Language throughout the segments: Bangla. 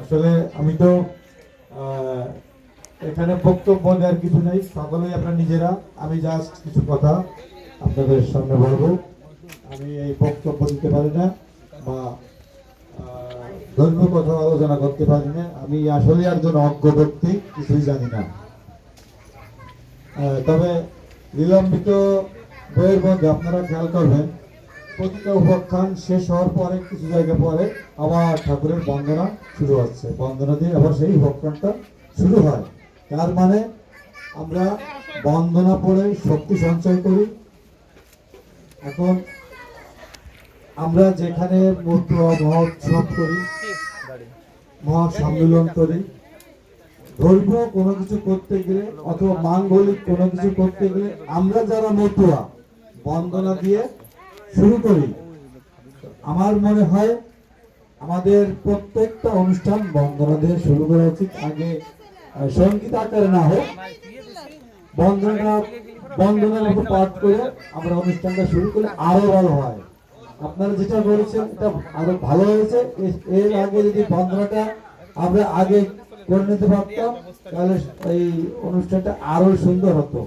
আসলে আমি তো এখানে বক্তব্য দেওয়ার কিছু নেই, সকলেই আপনার নিজেরা। আমি জাস্ট কিছু কথা আপনাদের সামনে বলব। আমি এই বক্তব্য দিতে পারি না বা ধর্মীয় কথা আলোচনা করতে পারি না। আমি আসলে একজন অজ্ঞ ব্যক্তি, কিছুই জানি না। তবে বিলম্বিত বইয়ের মধ্যে আপনারা খেয়াল করবেন প্রতিটা উপাখ্যান শেষ হওয়ার পরে কিছু জায়গা পরে আবার ঠাকুরের বন্দনা শুরু হচ্ছে। বন্দনা দিয়ে আবার সেই উপাখ্যানটা শুরু হয়। তার মানে আমরা বন্দনা পড়ে শক্তি সঞ্চয় করি। এখন আমরা যেখানে মূর্তি মহোৎসব করি মহা সম্মিলন করি, ধর্মীয় কোনো কিছু করতে গেলে অথবা মাঙ্গলিক কোনো কিছু করতে গেলে আমরা যারা মতুয়া, বন্দনা দিয়ে শুরু করি। আমার মনে হয় আমাদের প্রত্যেকটা অনুষ্ঠান বন্দনা দিয়ে শুরু করা উচিত। আগে সংগীত আকারে না হোক, বন্দনা, বন্দনার মতো পাঠ করে আমরা অনুষ্ঠানটা শুরু করলে আরও ভালো হয়। আপনারা যেটা বলেছেন, এটা আরও ভালো হয়েছে। এর আগে যদি বন্দনাটা আমরা আগে করে নিতে পারতাম, তাহলে এই অনুষ্ঠানটা আরও সুন্দর হতো।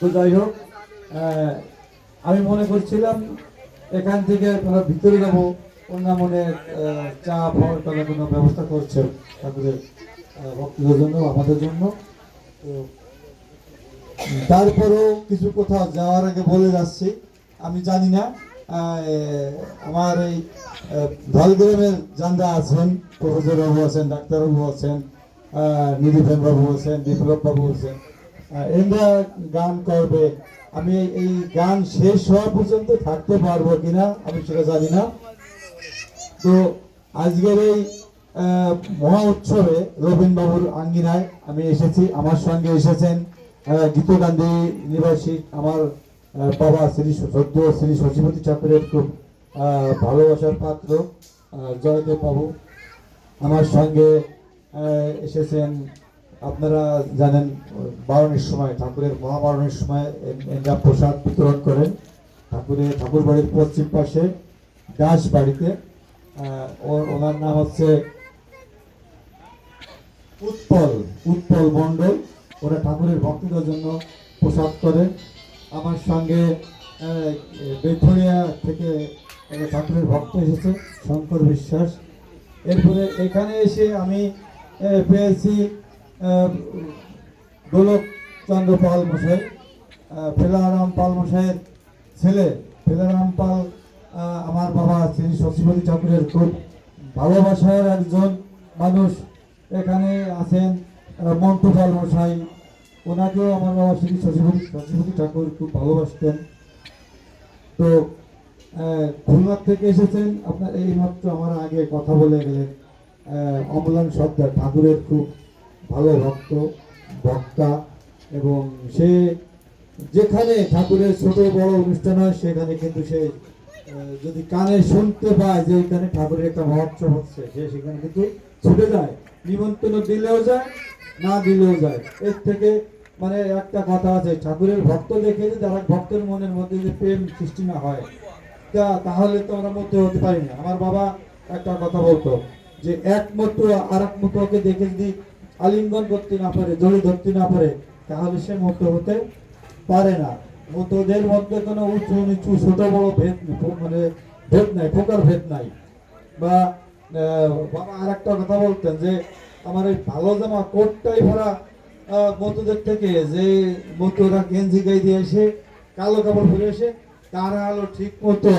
তো যাই হোক আমি মনে করছিলাম এখান থেকে আমরা ভিতরে যাব। অন্য মনে চা ফল তাদের কোনো ব্যবস্থা করছে ঠাকুরের ভক্তদের জন্য আমাদের জন্য। তো তারপরেও কিছু কোথাও যাওয়ার আগে বলে যাচ্ছি। আমি জানি না আমার এই আহ, ঝাড়গ্রামের যারা আছেন প্রফেসর বাবু আছেন ডাক্তারবাবু আছেন নিরীফেন বাবু আছেন বিপ্লব বাবু আছেন। এরা গান করবে আমি এই- গান শেষ হওয়া পর্যন্ত থাকতে পারব কিনা আমি সেটা জানি না। তো আজকের এই মহা উৎসবে রবীন বাবুর আঙ্গিনায় আমি এসেছি, আমার সঙ্গে এসেছেন গীতকান্দি নিবাসী আমার বাবা শ্রী সদ্য শ্রী শশীপতি ঠাকুরের খুব ভালোবাসার পাত্র জয়দেব বাবু। আমার সঙ্গে এসেছেন আপনারা জানেন, বারণের সময়, ঠাকুরের মহাবারণের সময় এরা প্রসাদ বিতরণ করেন। ঠাকুরের ঠাকুর বাড়ির পশ্চিম পাশে দাস বাড়িতে ওনার নাম হচ্ছে উৎপল উৎপল মণ্ডল। ওরা ঠাকুরের ভক্তদের জন্য প্রসাদ করেন আমার সঙ্গে বেথুরিয়া থেকে ঠাকুরের ভক্ত এসেছে, শঙ্কর বিশ্বাস। এরপরে এখানে এসে আমি পেয়েছি গোলক চন্দ্র পাল মশাই ফেলারাম পাল মশাইয়ের ছেলে। ফেলারাম পাল আমার বাবা শ্রী শশীপতি ঠাকুরের খুব ভালোবাসার একজন মানুষ। এখানে আছেন মন্টু পাল মশাই। ওনাকেও আমার বাবা শ্রী শশীপতি শশীপতি ঠাকুর খুব ভালোবাসতেন। তো খুলনার থেকে এসেছেন। আপনার এই মাত্র আমার আগে কথা বলে গেলেন অমলান সর্দার ঠাকুরের খুব ভালো ভক্ত, বক্তা এবং সে যেখানে ঠাকুরের ছোট বড় অনুষ্ঠান হয়, সেখানে কিন্তু সে যদি কানে শুনতে পায় যে এখানে ঠাকুরের একটা মহোৎসব হচ্ছে, সে সেখানে কিন্তু ছুটে যায়। নিমন্ত্রণ দিলেও যায়, না দিলেও যায়। এর থেকে মানে একটা কথা আছে, ঠাকুরের ভক্ত দেখে যে যারা ভক্তের মনের মধ্যে যে প্রেম সৃষ্টি না হয়, তা তাহলে তো আমরা মতো হতে পারি না। আমার বাবা একটা কথা বলতো যে এক মতো আর এক মতোকে দেখে যদি আলিঙ্গন করতে না পারে জড়ি ধরতে না পারে, তাহলে সে মতো হতে পারে না। মতোদের মধ্যে কোনো উঁচু নিচু ছোট বড় ভেদ মানে ভেদ নাই প্রকার ভেদ নাই। বা বাবা আর একটা কথা বলতেন যে, আমার এই ভালো জামা কোটটাই ভরা মতুদের থেকে, যে মতুরা গেঞ্জি গাই দিয়ে এসে, কালো কাপড় পরে এসে, তারা হলো ঠিক মতো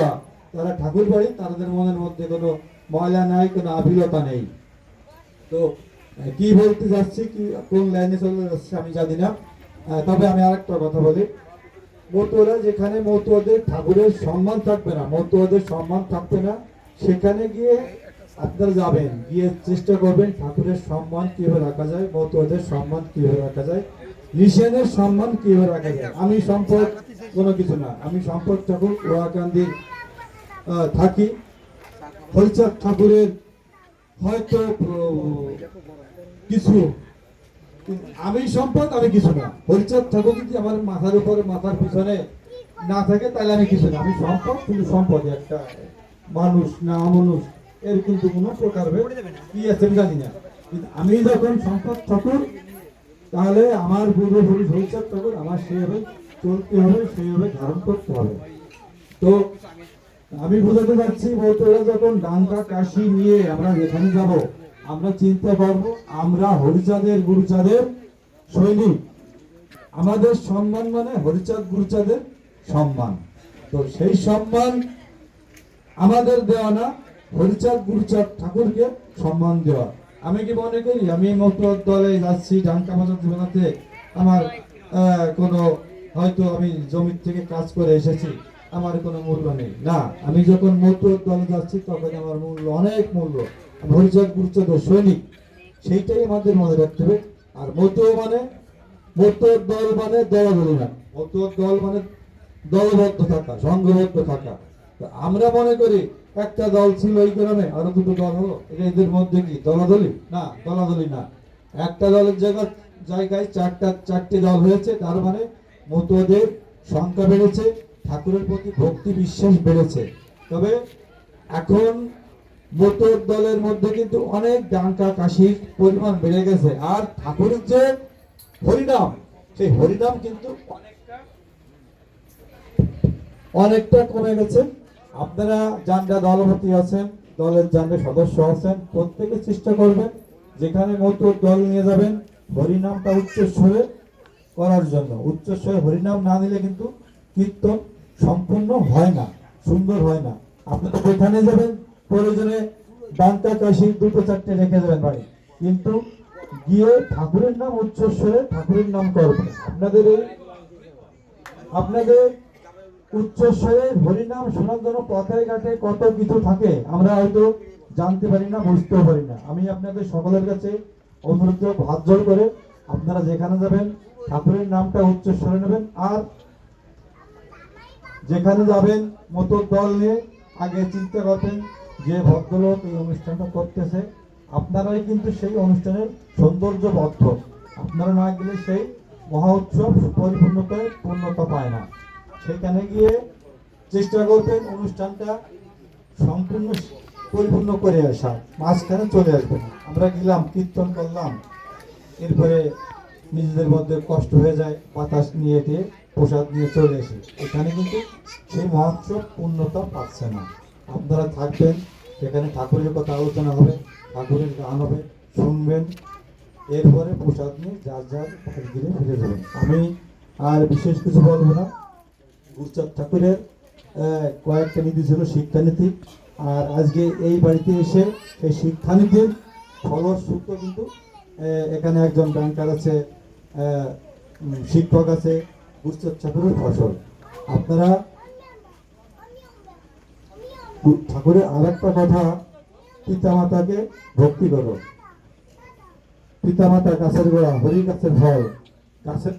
তারা ঠাকুর বাড়ি তাদের মনের মধ্যে কোনো ময়লা নাই, কোনো আবিলতা নেই। তো কি বলতে যাচ্ছি, কি, কোন লাইনে চলে যাচ্ছে আমি জানি না। তবে আমি আরেকটা কথা বলি। মতুয়ারা যেখানে মতুয়াদের ঠাকুরের সম্মান থাকবে না, মতুয়াদের সম্মান থাকবে না, সেখানে গিয়ে আপনারা যাবেন, গিয়ে চেষ্টা করবেন ঠাকুরের সম্মান কীভাবে রাখা যায়, মতুয়াদের সম্মান কীভাবে রাখা যায়, নিশানের সম্মান কীভাবে রাখা যায়। আমি সম্পদ কোনো কিছু না, আমি সম্পদ ঠাকুর ওয়াকান্দির থাকি। হরিচাঁদ ঠাকুরের হয়তো কিছু। আমি সম্পদ, আমি কিছু না। হরিচাঁদ ঠাকুর যদি আমার মাথার উপরে, মাথার পিছনে না থাকে, তাহলে আমি কিছু না। আমি সম্পদ, কিন্তু সম্পদ একটা মানুষ না মানুষ এর কিন্তু কোনো প্রকার কি আছে জানি না। কিন্তু আমি যখন সম্পদ ঠাকুর তাহলে আমার পূর্বপুরুষ ভবিষ্যৎ ঠাকুর আমার সেইভাবে চলতে হবে সেইভাবে ধারণ করতে হবে। তো আমি বোঝাতে পারছি বৌদ্ধরা যখন ডাঙ্কা কাশি নিয়ে আমরা যেখানে যাব, আমরা চিন্তা করব আমরা হরিচাঁদের গুরুচাঁদের সৈনিক। আমাদের সম্মান মানে হরিচাঁদ গুরুচাঁদের সম্মান। তো সেই সম্মান আমাদের দেওয়া না, হরিচাঁদ গুরুচাঁদ ঠাকুরকে সম্মান দেওয়া। আমি কি মনে করি, আমি মতো দলে যাচ্ছি ডাঙ্কা বাজাতে বাজাতে আমার কোনো হয়তো আমি জমির থেকে কাজ করে এসেছি। আমার কোনো মূল্য নেই। না, আমি যখন মতো দলে যাচ্ছি, তখন আমার মূল্য, অনেক মূল্য। হরিচাঁদ গুরুচাঁদের সৈনিক, সেইটাই আমাদের মনে রাখতে হবে। আর মতো মানে মতো দল মানে দলাদলি না। মতো দল মানে দলবদ্ধ থাকা, সংঘবদ্ধ থাকা। আমরা মনে করি, একটা দল ছিল এই কারণে, আরও দুটো দল হলো। এটা এদের মধ্যে কি, দলাদলি? না দলাদলি না। একটা দলের জায়গায় জায়গায় চারটা, চারটি দল হয়েছে, তার মানে মতুয়াদের সংখ্যা বেড়েছে। ঠাকুরের প্রতি ভক্তি বিশ্বাস বেড়েছে। তবে এখন মতুর দলের মধ্যে কিন্তু অনেক ডাঙ্কা কাশির পরিমাণ বেড়ে গেছে। আর ঠাকুরের যে হরিনাম, সেই হরিনাম কিন্তু অনেকটা কমে গেছে। আপনারা যানরা দলপতি আছেন, দলের যানরা সদস্য আছেন, প্রত্যেকে চেষ্টা করবেন যেখানে মতো দল নিয়ে যাবেন, হরিনামটা উচ্চস্বরে করার জন্য। উচ্চস্বরে হরিনাম না নিলে কিন্তু কীর্তন সম্পূর্ণ হয় না, সুন্দর হয় না। আপনারা যেখানে যাবেন, প্রয়োজনে ডান্তা কাশি দুটো চারটে রেখে যাবেন ভাই। কিন্তু গিয়ে ঠাকুরের নাম উচ্চস্বরে ঠাকুরের নাম করবেন। আপনাদের আপনাদের উচ্চস্বরে হরিনাম শোনার জন্য পথে ঘাটে কত কিছু থাকে, আমরা হয়তো জানতে পারি না, বুঝতেও পারি না। আমি আপনাদের সকলের কাছে অনুরোধ হাত জোড় করে আপনারা যেখানে যাবেন, ঠাকুরের নামটা উচ্চস্বরে নেবেন। আর যেখানে যাবেন মতো দল নিয়ে আগে চিন্তা করবেন যে ভদ্রলোক এই অনুষ্ঠানটা করতেছে। আপনারাই কিন্তু সেই অনুষ্ঠানের সৌন্দর্য বদ্ধ আপনারা না গেলে সেই মহা উৎসব পরিপূর্ণতায় পূর্ণতা পায় না। সেখানে গিয়ে চেষ্টা করবেন অনুষ্ঠানটা সম্পূর্ণ পরিপূর্ণ করে আসা মাঝখানে চলে আসবেন। আমরা গেলাম, কীর্তন করলাম। এরপরে নিজেদের মধ্যে কষ্ট হয়ে যায়, বাতাস নিয়ে দিয়ে প্রসাদ নিয়ে চলে এসে, এখানে কিন্তু সেই মহোৎসব পূর্ণতা পাচ্ছে না। আপনারা থাকবেন, সেখানে ঠাকুরের কথা আলোচনা হবে, ঠাকুরের গান হবে, শুনবেন। এরপরে প্রসাদ নিয়ে যার যার গিয়ে ফিরে যাবেন। আমি আর বিশেষ কিছু বলব না। গুরুচাঁদ ঠাকুরের কয়েকটা নীতি ছিল শিক্ষানীতি, আর আজকে এই বাড়িতে এসে সেই শিক্ষানীতির ফলশ্রুত কিন্তু এখানে একজন ব্যাংকার আছে শিক্ষক আছে ফসল। আপনারা ঠাকুরের আর একটা কথা, পিতামাতাকে ভক্তি করো। পিতামাতা গাছের গোড়া হরি গাছের ফল, গাছের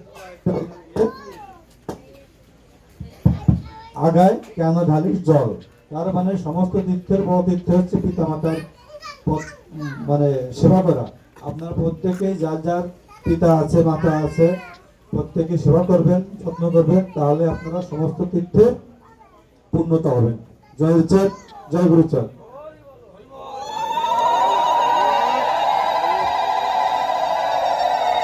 আগায় কেন ঢালিস জল? তার মানে সমস্ত তীর্থের বড় তীর্থ হচ্ছে পিতামাতার মানে সেবা করা। আপনার প্রত্যেকেই যার যার পিতা আছে, মাতা আছে প্রত্যেকে সেবা করবেন, যত্ন করবেন, তাহলে আপনারা সমস্ত তীর্থে পূর্ণতা হবেন। জয় উচ্চার, জয় গুরুচার।